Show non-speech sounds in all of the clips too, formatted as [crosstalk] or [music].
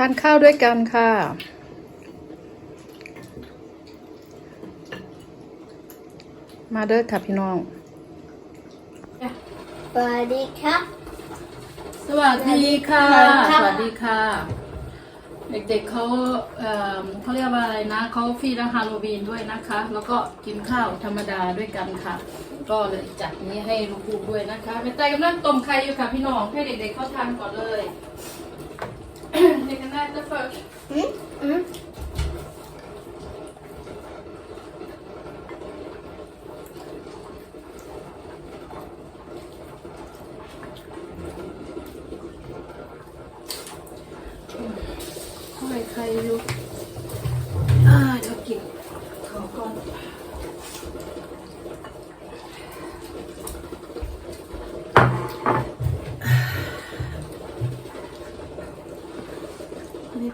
ทานข้าวด้วยกันค่ะ มาเด้อค่ะพี่น้อง สวัสดีครับ สวัสดีค่ะ สวัสดีค่ะสวัสดีค่ะเด็กๆเขาเอ่อเขาเรียกว่าอะไรนะเขาฟรีและฮาโลวีนด้วยนะคะ แล้วก็กินข้าวธรรมดาด้วยกันค่ะ ก็เลยจัดนี้ให้ลูกๆด้วยนะคะแม่ใจกำลังต้มไข่อยู่ค่ะพี่น้องให้เด็กๆเขาทานก่อนเลย ni kan äta först. Mm. Mm. Oj, Kairo. Ah, jag har gett. Ta och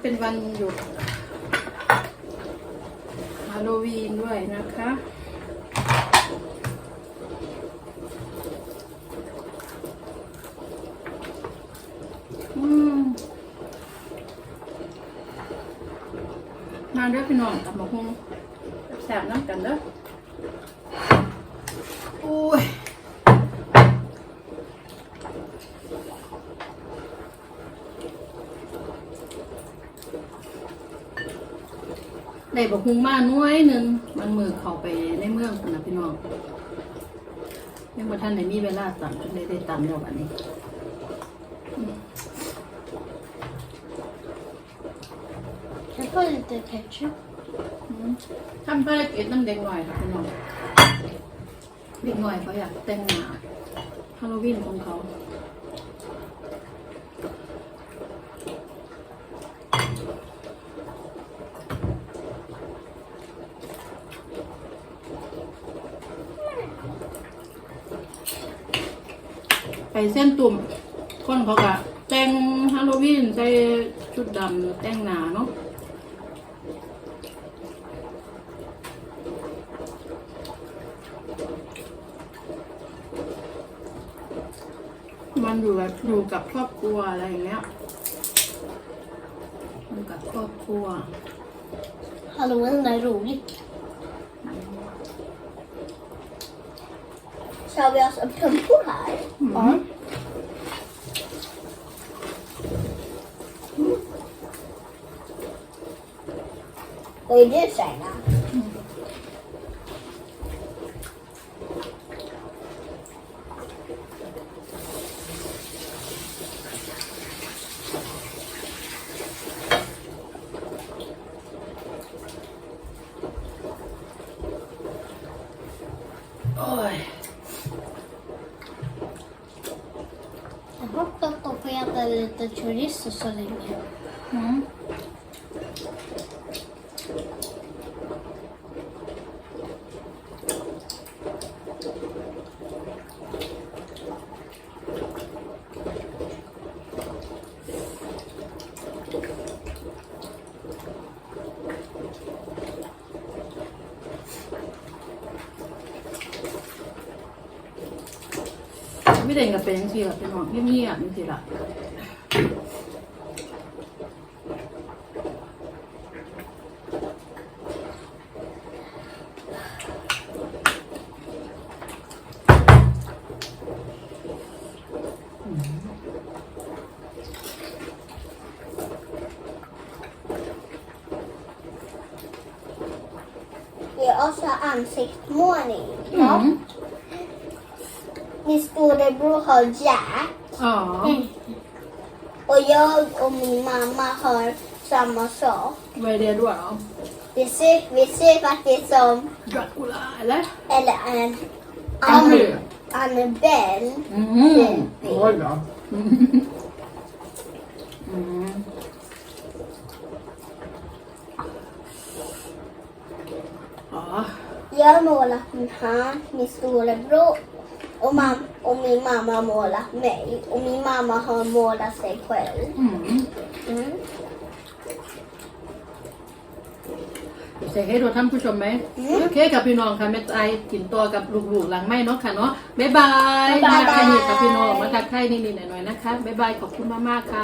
เป็นวันหยุดฮาโลวีนด้วยนะคะอืมมาด้วยพี่น้องกับมาคงแสบน้ำกันเด้อ ได้บอกฮุงมาหน้อยหนึ่งมันมือเข้าไปในเมืองพุ่นนะพี่น้องยังบ่ทันได้มีเวลาตัดจนได้ได้ตัดแล้วอันนี้ Jag får lite ketchup. อืมทำภารกิจน้ำเด็กหน่อยค่ะพี่น้องเด็กหน่อยเขาอยากแต่งหน้าฮาโลวีนของเขา ไปเส้นตุ่มคนเขาก็แต่งฮาโลวีนใส่ชุดดำแต่งหนาเนาะมันอยู่แบบอยู่กับครอบครัวอะไรอย่างเงี้ยอยู่กับครอบครัว Halloween är roligt. 서비어서 편포할. 응? có ý nghĩa xảy ra ừ. ừ. Ôi de får äta lite chorizo så länge. Mm.ไม่เด่นกับเป็นสิล่ะเป็นหวังเงียบๆนี่สิล่ะ och så ansiktsmålning. Mm. Ja. Min storebror har Jack. Ja. Mm. Och jag och min mamma har samma sak. Vad är det då? då? Vi ser, vi ser faktiskt som... Dracula, eller? Eller en... Annabelle. Annabelle. Mm. Oj då. [laughs] Jag har målat min hand, min storebror. Och, mam, och min mamma har målat mig. Och min mamma har målat sig själv. อืม Mm. เสกให้ดูท่านผู้ชมไหมอืมโอเคกับพี่น้องค่ะแม่ใจกินตัวกับลูกๆหลังไม่เนาะค่ะเนาะบ๊ายบายบ๊ายบายมาค่ะนี่กับพี่น้องมาทักทายนิดๆหน่อยๆนะคะบ๊ายบายขอบคุณมากๆค่ะ